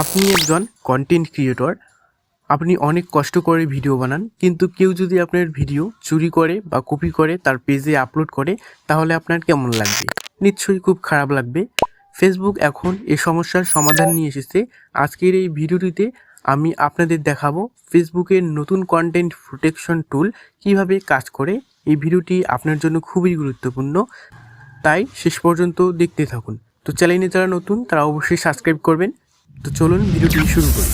আপনি একজন content creator আপনি অনেক কষ্ট করে ভিডিও বানান, কিন্তু কেউ যদি আপনার ভিডিও চুরি করে বা কপি করে তার পেজে আপলোড করে, তাহলে আপনার কেমন লাগবে? নিশ্চয়ই খুব খারাপ লাগবে। ফেসবুক এখন এ সমস্যার সমাধান নিয়ে এসেছে। আজকের এই ভিডিওটিতে আমি আপনাদের দেখাবো ফেসবুকের নতুন কন্টেন্ট প্রোটেকশন টুল কীভাবে কাজ করে। এই ভিডিওটি আপনার জন্য খুবই গুরুত্বপূর্ণ। তাই শেষ পর্যন্ত দেখতে থাকুন। তো চ্যানেলে যারা নতুন, তারা অবশ্যই সাবস্ক্রাইব করবেন। তো চলুন ভিডিওটি শুরু করি।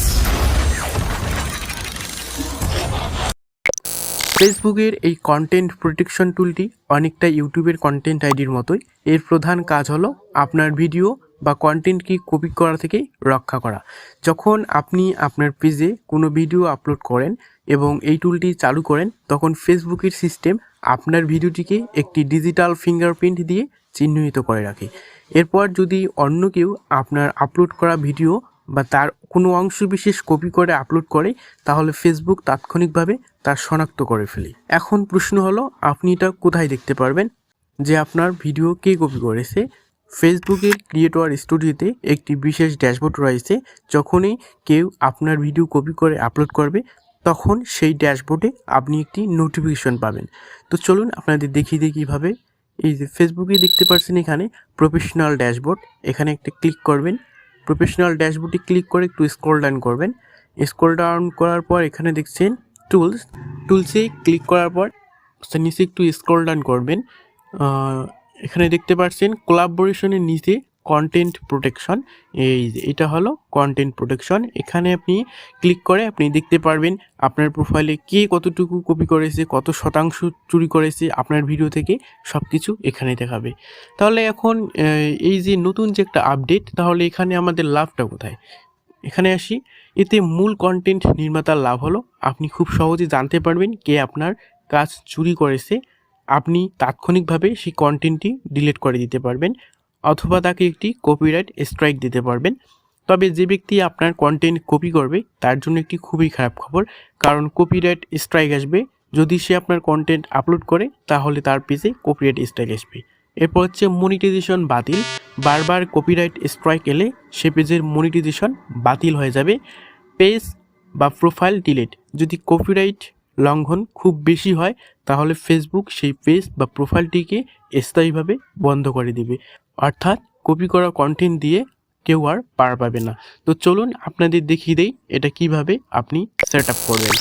ফেসবুকের এই কন্টেন্ট প্রোটেকশন টুলটি অনেকটা ইউটিউবের কন্টেন্ট আইডির মতোই। এর প্রধান কাজ হলো আপনার ভিডিও বা কন্টেন্টকে কপি করা থেকে রক্ষা করা। যখন আপনি আপনার পেজে কোনো ভিডিও আপলোড করেন এবং এই টুলটি চালু করেন, তখন ফেসবুকের সিস্টেম আপনার ভিডিওটিকে একটি ডিজিটাল ফিঙ্গারপ্রিন্ট দিয়ে চিহ্নিত করে রাখে। এরপর যদি অন্য কেউ আপনার আপলোড করা ভিডিও বা তার কোনো অংশ বিশেষ কপি করে আপলোড করে, তাহলে ফেসবুক তাৎক্ষণিকভাবে তার শনাক্ত করে ফেলে। এখন প্রশ্ন হলো, আপনি এটা কোথায় দেখতে পারবেন? যে আপনার ভিডিও কে কপি করেছে? ফেসবুকের ক্রিয়েটর স্টুডিওতে একটি বিশেষ ড্যাশবোর্ড রয়েছে, যখনই কেউ আপনার ভিডিও কপি করে আপলোড করবে, তখন সেই ড্যাশবোর্ডে আপনি একটি নোটিফিকেশন পাবেন। তো চলুন আপনাদের দেখিয়ে দিই কীভাবে। এই যে ফেসবুকে দেখতে পাচ্ছেন এখানে প্রফেশনাল ড্যাশবোর্ড এখানে একটা ক্লিক করবেন। প্রফেশনাল ড্যাশবোর্ডে ক্লিক করে একটু স্ক্রল ডাউন করবেন। স্ক্রল ডাউন করার পর এখানে দেখছেন টুলস টুলসে ক্লিক করার পর নিচে একটু স্ক্রল ডাউন করবেন। এখানে দেখতে পাচ্ছেন কোলাবোরেশনের নিচে কন্টেন্ট প্রোটেকশন এই এটা হলো কন্টেন্ট প্রোটেকশন এখানে আপনি ক্লিক করে আপনি দেখতে পারবেন আপনার প্রোফাইলে কে কতটুকু কপি করেছে, কত শতাংশ চুরি করেছে আপনার ভিডিও থেকে সব কিছু এখানে দেখাবে। তাহলে এখন এই যে নতুন যে একটা আপডেট তাহলে এখানে আমাদের লাভটা কোথায়? এখানে আসি, এতে মূল কন্টেন্ট নির্মাতার লাভ হলো, আপনি খুব সহজে জানতে পারবেন কে আপনার কাজ চুরি করেছে, আপনি তাৎক্ষণিকভাবে সেই কন্টেন্টটি ডিলিট করে দিতে পারবেন। অথবা তাকে একটি কপিরাইট স্ট্রাইক দিতে পারবেন। তবে যে ব্যক্তি আপনার কন্টেন্ট কপি করবে, তার জন্য একটি খুবই খারাপ খবর। কারণ কপিরাইট স্ট্রাইক আসবে, যদি সে আপনার কন্টেন্ট আপলোড করে, তাহলে তার পেজে কপিরাইট স্ট্রাইক আসবে। এরপর হচ্ছে মনিটাইজেশন বাতিল। বারবার কপিরাইট স্ট্রাইক এলে সে পেজের মনিটাইজেশন বাতিল হয়ে যাবে। পেজ বা প্রোফাইল ডিলিট যদি কপিরাইট লঙ্ঘন খুব বেশি হয়, তাহলে ফেসবুক সেই পেজ বা প্রোফাইলটিকে স্থায়ীভাবে বন্ধ করে দিবে। অর্থাৎ কপি করা কন্টেন্ট দিয়ে কেউ আর পার পাবে না। তো চলুন আপনাদের দেখিয়ে দেই এটা কীভাবে আপনি সেট আপ করবেন।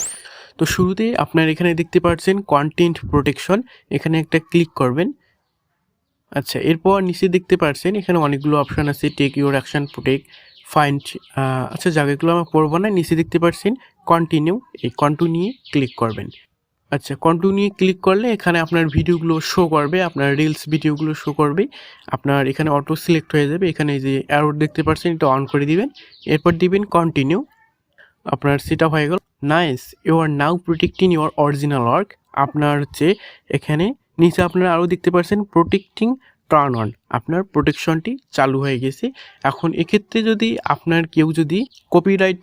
তো শুরুতে আপনার এখানে দেখতে পাচ্ছেন কন্টেন্ট প্রোটেকশন এখানে একটা ক্লিক করবেন। আচ্ছা এরপর নিচে দেখতে পাচ্ছেন এখানে অনেকগুলো অপশন আছে take your action protect find আচ্ছা জায়গাগুলো আমরা পড়ব না, নিচে দেখতে পাচ্ছেন কন্টিনিউ এই কন্টিনিউ ক্লিক করবেন। আচ্ছা কন্টিনিউ ক্লিক করলে এখানে আপনার ভিডিওগুলো শো করবে, আপনার রিলস ভিডিওগুলো শো করবে, আপনার এখানে অটো সিলেক্ট হয়ে যাবে, এখানে যে অ্যারো দেখতে পাচ্ছেন, এটা অন করে দিবেন, এরপর দিবেন কন্টিনিউ আপনার সেটা হয়ে গেল। Nice you are now protecting your original work আপনার হচ্ছে এখানে, নিচে আপনারা আরও দেখতে পাচ্ছেন প্রোটেক্টিং টার্ন অন আপনার প্রোটেকশনটি চালু হয়ে গেছে। এখন এক্ষেত্রে যদি আপনার কেউ যদি কপিরাইট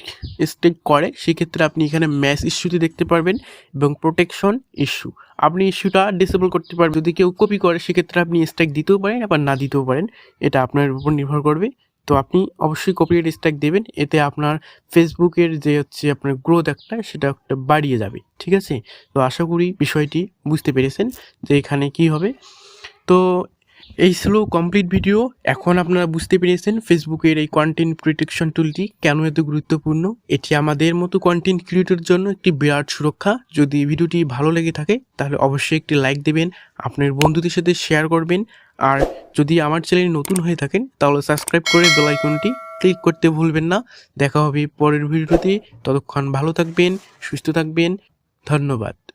স্টেক করে, সেক্ষেত্রে আপনি এখানে ম্যাচ ইস্যুতে দেখতে পারবেন এবং প্রোটেকশন ইস্যু আপনি ইস্যুটা ডিসেবল করতে পারবেন। যদি কেউ কপি করে, সেক্ষেত্রে আপনি স্ট্রাইক দিতেও পারেন, আবার না দিতেও পারেন। এটা আপনার উপর নির্ভর করবে। তো আপনি অবশ্যই কপিরাইট স্ট্রাইক দেবেন। এতে আপনার ফেসবুকের যে হচ্ছে আপনার গ্রোথ একটা, সেটা একটা বাড়িয়ে যাবে। ঠিক আছে? তো আশা করি বিষয়টি বুঝতে পেরেছেন যে এখানে কি হবে। তো এই ছিল কমপ্লিট ভিডিও এখন আপনারা বুঝতে পেরেছেন ফেসবুকের এই কন্টেন্ট প্রোটেকশন টুলটি কেন এত গুরুত্বপূর্ণ। এটি আমাদের মতো কন্টেন্ট ক্রিয়েটর জন্য একটি বিরাট সুরক্ষা। যদি ভিডিওটি ভালো লেগে থাকে, তাহলে অবশ্যই একটি লাইক দেবেন, আপনার বন্ধুদের সাথে শেয়ার করবেন। আর যদি আমার চ্যানেল নতুন হয়ে থাকেন, তাহলে সাবস্ক্রাইব করে বেল আইকনটি ক্লিক করতে ভুলবেন না। দেখা হবে পরের ভিডিওতে। ততক্ষণ ভালো থাকবেন, সুস্থ থাকবেন। ধন্যবাদ।